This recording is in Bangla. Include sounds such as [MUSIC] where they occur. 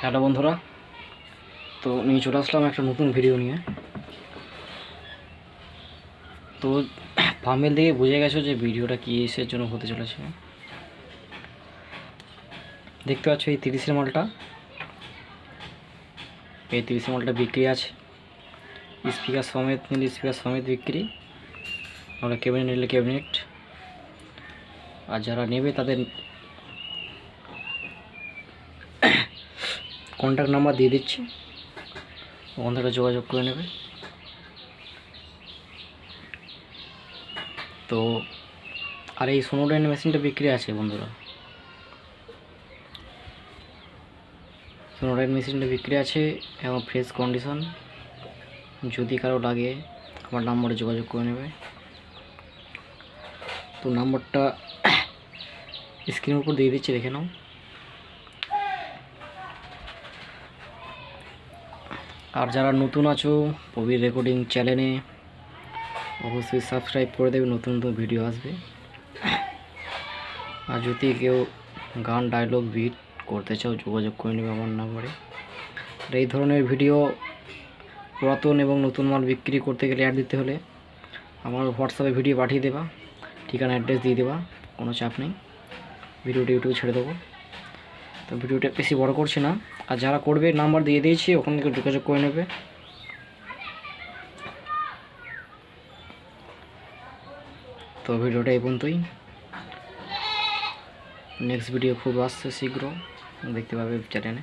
হ্যালো বন্ধুরা। তো নিয়ে চলে আসলাম একটা নতুন ভিডিও নিয়ে। তো ফার্মেল দিয়ে বুঝে গেছো যে ভিডিওটা কী এসের জন্য হতে চলেছে। দেখতে পাচ্ছ এই তিরিশের মালটা। এই তিরিশের মালটা বিক্রি আছে। স্পিকার সমেত নিলে স্পিকার সমেত বিক্রি। আমরা ক্যাবিনেট নিলে ক্যাবিনেট আর যারা নেবে তাদের কন্ট্যাক্ট নাম্বার দিয়ে দিচ্ছি। ওখান থেকে যোগাযোগ করে নেবে। তো, আর এই সোনোডাইন মেশিনটা বিক্রি আছে বন্ধুরা। সোনোডাইন মেশিনটা বিক্রি আছে এবং ফ্রেশ কন্ডিশন যদি কারও লাগে, আমার নাম্বারে যোগাযোগ করে নেবে। তো নাম্বারটা স্ক্রিনের [COUGHS] উপর দিয়ে দিচ্ছি, দেখে নাও। আর যারা নতুন আছো প্রবীর রেকর্ডিং চ্যানেলে অবশ্যই সাবস্ক্রাইব করে দেবে, নতুন নতুন ভিডিও আসবে। আর যদি কেউ গান ডায়লগ বিট করতে চাও, যোগাযোগ করে নেবে আমার নাম্বারে। আর এই ধরনের ভিডিও পুরাতন এবং নতুন মাল বিক্রি করতে গেলে অ্যাড দিতে হলে আমার হোয়াটসঅ্যাপে ভিডিও পাঠিয়ে দেবা, ঠিকানা অ্যাড্রেস দিয়ে দেবা, কোনো চাপ নেই। ভিডিওটা ইউটিউবে ছেড়ে দেবো। তো ভিডিওটা বেশি বড় করছি না। আর যারা করবে নাম্বার দিয়ে দিয়েছি, ওখান থেকে যোগাযোগ করে নেবে। তো ভিডিওটা এই পর্যন্তই। নেক্সট ভিডিও খুব আসছে শীঘ্র, দেখতে পাবে চ্যানেলে